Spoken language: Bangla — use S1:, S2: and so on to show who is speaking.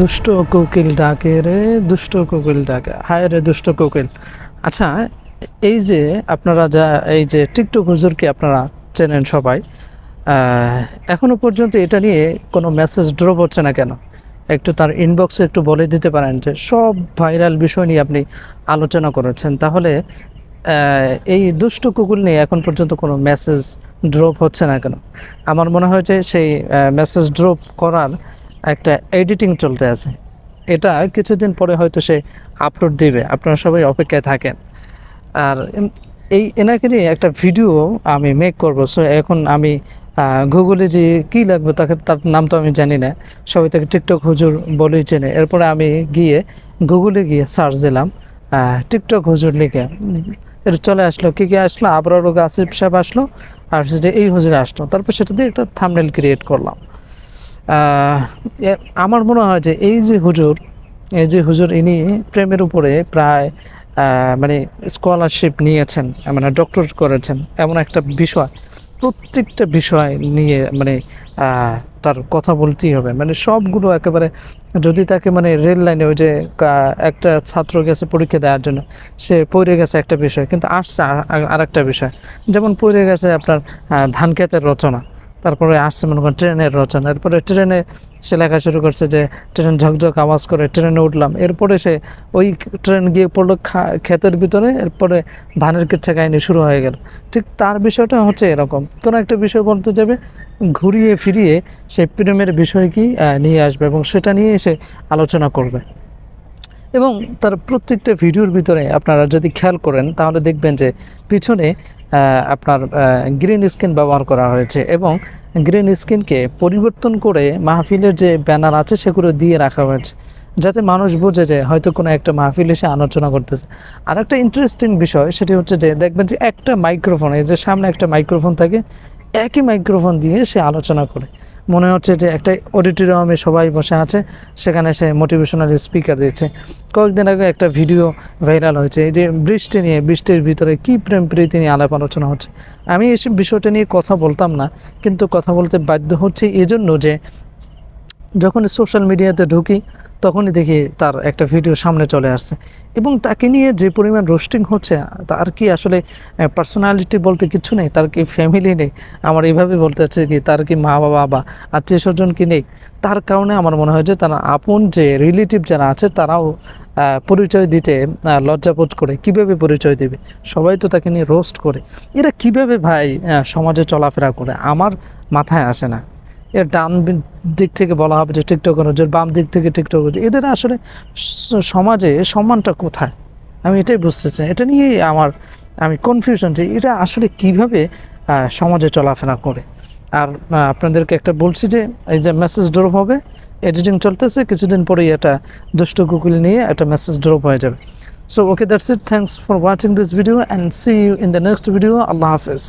S1: দুষ্ট কোকিল ডাকে রে, দুষ্ট কোকিল ডাকে। হায় রে দুষ্ট কোকিল। আচ্ছা এই যে আপনারা যা, এই যে টিকটক হুজুরকে আপনারা চেনেন সবাই এখনও পর্যন্ত এটা নিয়ে কোনো মেসেজ ড্রপ হচ্ছে না কেন? একটু তার ইনবক্সে একটু বলে দিতে পারেন যে, সব ভাইরাল বিষয় নিয়ে আপনি আলোচনা করেছেন। তাহলে এই দুষ্ট কুকুল নিয়ে এখন পর্যন্ত কোনো মেসেজ ড্রপ হচ্ছে না কেন? আমার মনে হয় যে সেই মেসেজ ড্রপ করার একটা এডিটিং চলতে আছে। এটা কিছুদিন পরে হয়তো সে আপলোড দিবে। আপনারা সবাই অপেক্ষায় থাকেন। আর এই এনাকে নিয়ে একটা ভিডিও আমি মেক করব। সো এখন আমি গুগলে যে কী লাগবে তাকে, তার নাম তো আমি জানি না। সবাই তাকে টিকটক হুজুর বলেই চেনে। এরপরে আমি গিয়ে গুগলে গিয়ে সার্চ দিলাম। টিকটক হুজুর লিখে। এর চলে আসলো। কী কী আসলো? আবরারও আসিফ সাহেব আসলো। আর যে এই হুজুর আসলো। তারপর সেটা দিয়ে একটা থামনেল ক্রিয়েট করলাম। আমার মনে হয় যে এই যে হুজুর, এই যে হুজুর ইনি প্রেমের উপরে প্রায় মানে স্কলারশিপ নিয়েছেন মানে ডক্টর করেছেন, এমন একটা বিষয়, প্রত্যেকটা বিষয় নিয়ে মানে তার কথা বলতেই হবে। মানে সবগুলো একেবারে যদি তাকে মানে রেল লাইনে ওই যে একটা ছাত্র গেছে পরীক্ষা দেওয়ার জন্য, সে পড়ে গেছে একটা বিষয়, কিন্তু আসছে আর একটা বিষয়। যেমন পড়ে গেছে আপনার ধান ক্ষেতের রচনা। তারপরে আসছে মনে করেন ট্রেনের রচনা। এরপরে ট্রেনে সে লেখা শুরু করছে যে ট্রেন ঝকঝক আওয়াজ করে ট্রেনে উঠলাম। এরপরে সে ওই ট্রেন গিয়ে পড়ল ক্ষেতের ভিতরে, এরপরে ধানের কিচ্ছা কাহিনী শুরু হয়ে গেল। ঠিক তার বিষয়টা হচ্ছে এরকম। কোনো একটা বিষয় বলতে যাবে, ঘুরিয়ে ফিরিয়ে সে প্রেমের বিষয় কি নিয়ে আসবে এবং সেটা নিয়ে সে আলোচনা করবে। এবং তার প্রত্যেকটা ভিডিওর ভিতরে আপনারা যদি খেয়াল করেন, তাহলে দেখবেন যে পিছনে আপনার গ্রিন স্ক্রিন ব্যবহার করা হয়েছে এবং গ্রিন স্ক্রিনকে পরিবর্তন করে মাহফিলের যে ব্যানার আছে সেগুলো দিয়ে রাখা হয়েছে, যাতে মানুষ বোঝে যে হয়তো কোনো একটা মাহফিল এসে আলোচনা করতেছে। আর একটা ইন্টারেস্টিং বিষয় সেটি হচ্ছে যে দেখবেন যে একটা মাইক্রোফোন এই যে সামনে একটা মাইক্রোফোন থাকে, একই মাইক্রোফোন দিয়ে সে আলোচনা করে। মনে হচ্ছে যে একটা অডিটোরিয়ামে সবাই বসে আছে, সেখানে সে মোটিভেশনাল স্পিকার দিচ্ছে। কয়েকদিন আগে একটা ভিডিও ভাইরাল হয়েছে, এই যে বৃষ্টি নিয়ে, বৃষ্টির ভিতরে কি প্রেম প্রীতি নিয়ে আলাপ আলোচনা হচ্ছে। আমি এসব বিষয়টা নিয়ে কথা বলতাম না, কিন্তু কথা বলতে বাধ্য হচ্ছে এজন্য যে যখন সোশ্যাল মিডিয়াতে ঢুকি, তখনই দেখি তার একটা ভিডিও সামনে চলে আসছে। এবং তাকে নিয়ে যে পরিমাণ রোস্টিং হচ্ছে, তার কি আসলে পার্সোনালিটি বলতে কিছু নেই, তার কি ফ্যামিলি নেই? আমার এইভাবে বলতে হচ্ছে কি, তার কি মা বাবা বা আত্মীয় স্বজন কি নেই? তার কারণে আমার মনে হয় যে তারা আপন যে রিলেটিভ যারা আছে, তারাও পরিচয় দিতে লজ্জাবোধ করে। কীভাবে পরিচয় দেবে? সবাই তো তাকে নিয়ে রোস্ট করে। এরা কীভাবে ভাই সমাজে চলাফেরা করে? আমার মাথায় আসে না। এর ডান দিক থেকে বলা হবে যে টিকটক অনুযায়ী বাম দিক থেকে টিকটক এদের আসলে সমাজে সম্মানটা কোথায়? আমি এটাই বুঝতে চাই। এটা নিয়েই আমার, আমি কনফিউশন যে এটা আসলে কীভাবে সমাজে চলাফেরা করে? আর আপনাদেরকে একটা বলছি যে, এই যে মেসেজ ড্রপ হবে এডিটিং চলতেছে, কিছুদিন পরেই এটা দুষ্ট গুগল নিয়ে একটা মেসেজ ড্রপ হয়ে যাবে। So okay that's it thanks for watching this video and see you in the next video আল্লাহ হাফেজ।